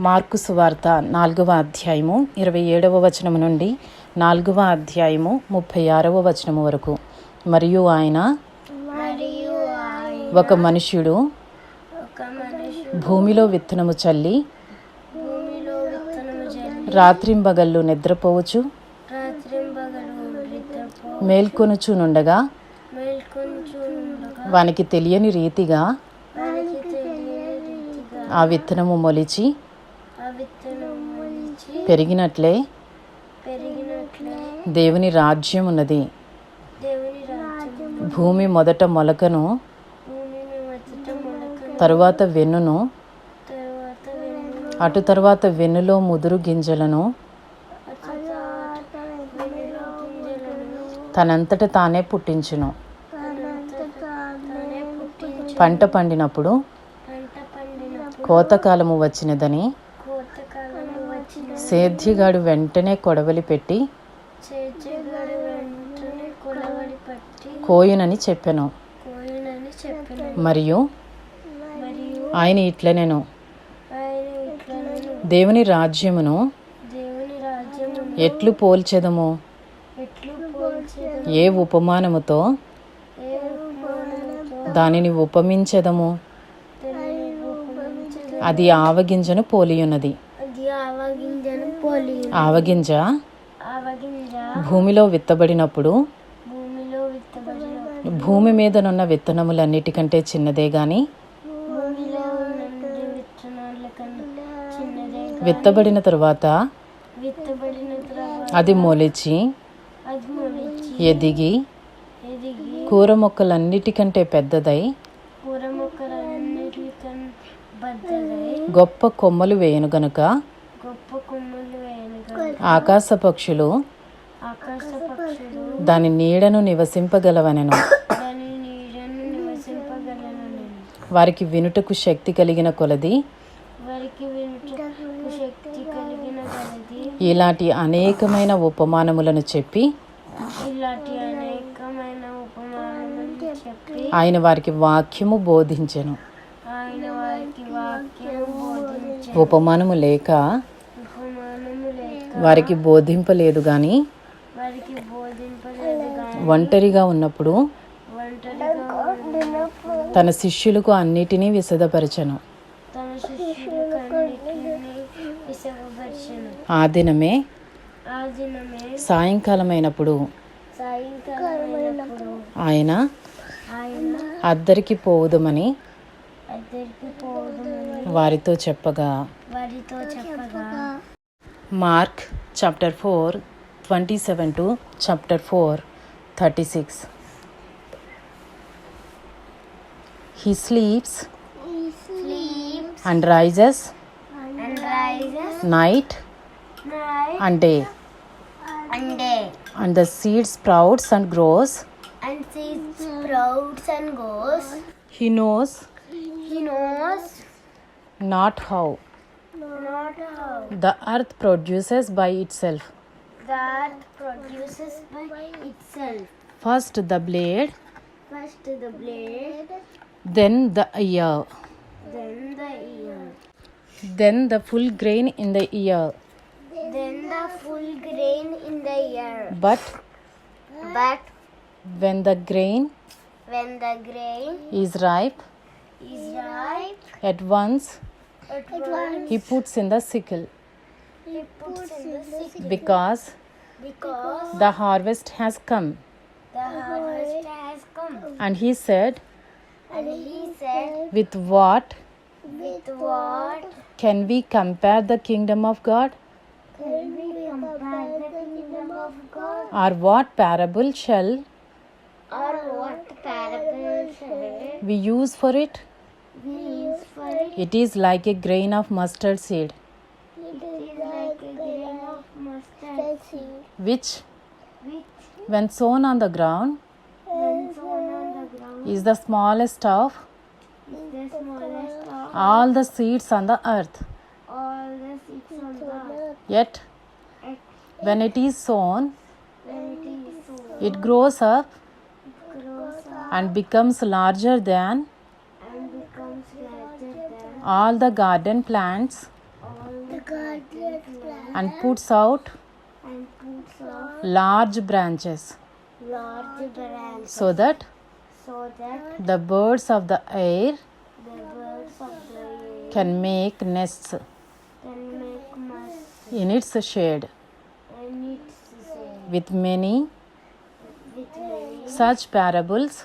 Mark సువార్త నాలుగవ అధ్యాయము ఇరవై ఏడవ వచనము నుండి నాలుగవ అధ్యాయము ముప్పై ఆరవ వచనము వరకు. మరియు ఆయన ఒక మనుష్యుడు భూమిలో విత్తనము చల్లి రాత్రింబగళ్ళు నిద్రపోవచ్చు. మేల్కొనుచునుండగా వానికి తెలియని రీతిగా ఆ విత్తనము మొలిచి పెరిగినట్లే. దేవుని రాజ్యం ఉన్నది భూమి మొదట మొలకను తరువాత వెన్నును అటు తరువాత వెన్నులో ముదురు గింజలను తనంతట తానే పుట్టించును. పంట పండినప్పుడు కోతకాలము వచ్చినదని సేద్యగాడు వెంటనే కొడవలి పెట్టి కోయునని చెప్పాను. మరియు ఆయన ఇట్లనేను. దేవుని రాజ్యమును ఎట్లు పోల్చెదము? ఏ ఉపమానముతో దానిని ఉపమించెదము? అది ఆవగింజను పోలియున్నది. ఆవగింజ ఆవగింజ భూమిలో విత్తబడినప్పుడు భూమిలో విత్తబడిన భూమి మీదనున్న విత్తనములన్నిటికంటే చిన్నదే గాని విత్తబడిన తరువాత అది మొలిచి ఎదిగి కూర మొక్కలన్నిటికంటే పెద్దదై గొప్ప కొమ్మలు వేయను గనుక ఆకాశ పక్షులు ఆకాశ పక్షులు దాని నీడను నివసింపగలవనెను వారికి వినుటకు శక్తి కలిగిన కొలది. ఇలాంటి అనేకమైన ఉపమానములను చెప్పి ఆయన వారికి వాక్యము బోధించెను. ఉపమానము లేక వారికి బోధింపలేదు కానీ ఒంటరిగా ఉన్నప్పుడు తన శిష్యులకు అన్నిటినీ విశదపరచను ఆ దినమే సాయంకాలమైనప్పుడు ఆయన అద్దరికి పోవుదమని వారితో చెప్పగా Mark chapter 4 27 to chapter 4 36 He sleeps, and rises, and night, and day. And the seed sprouts and grows. And seed sprouts and grows he knows. He knows. Not how. The earth produces by itself. The earth produces by itself. First the blade. First the blade. Then the ear. Then the ear. Then the full grain in the ear. Then the full grain in the ear. But. But. When the grain. When the grain is ripe. Is ripe. At once he puts in the sickle. He puts in the sickle. Because because the harvest has come. the harvest has come. and he said And he said, with what With what can we compare the kingdom of god? can we compare the kingdom of God? or what parable shall Or what parable shall we use for it? we use for it? is like a grain of mustard seed. It is like a grain of mustard seed, which? When sown on the ground? When sown on the ground. Is the smallest of? Is the smallest of? All the seeds on the earth. All the seeds on the earth. yet when it is sown When it is sown, it grows up it grows up and becomes larger than all the garden plants. And puts out large branches. so that the birds of the air can make nests in its shade. with many such parables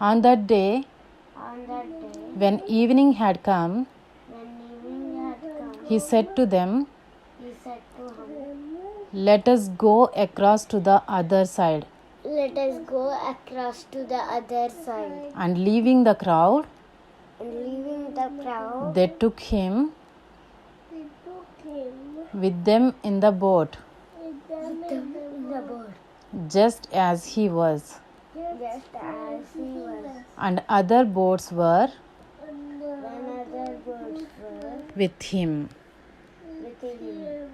On that day, on that day when evening had come, evening had come he said to them, he said to him Let us go across to the other side. let us go across to the other side And leaving the crowd, and leaving the crowd they took him they took him with them in the boat, with them in the boat just as he was. And other boats were with him. With him.